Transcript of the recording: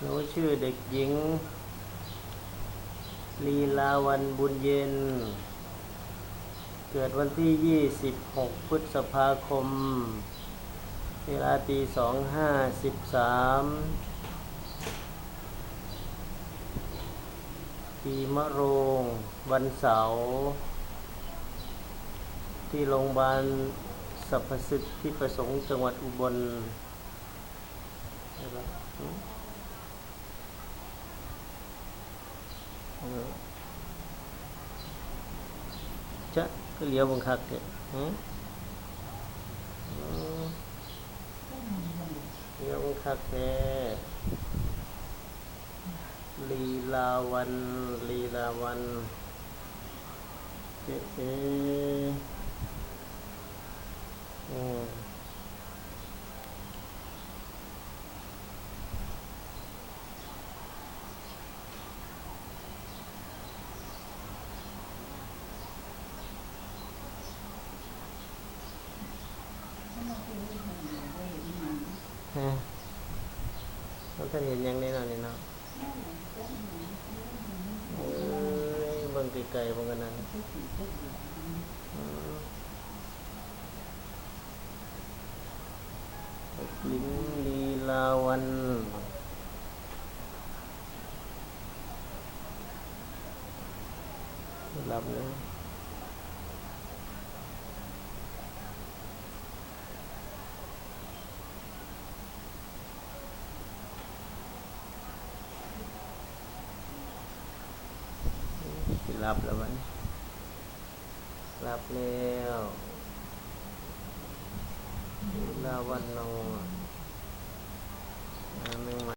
หนูชื่อเด็กหญิง ลีลาวันบุญเย็น เกิดวันที่ 26 พฤษภาคม เวลาตีสองห้าสิบสามปีมะโรง วันเสาร์ที่โรงพยาบาลสรรพสิทธิประสงค์จังหวัดอุบลใช่ปะอืมอื จะก็เลี้ยวบังคับเนี่อืมเลี้ยวบังคับแท้ลีลาวันลีลาวันเอ๊ ฮะมันท่านเห็นยังแน่นอนนี่เนาะเอ้ยบิ่งไกลๆเบิ่งกันนั้นลิ้นลีลาวันรับเลย สิรับแล้วมันรับแล้วลาวันนอนอ่าแม่มา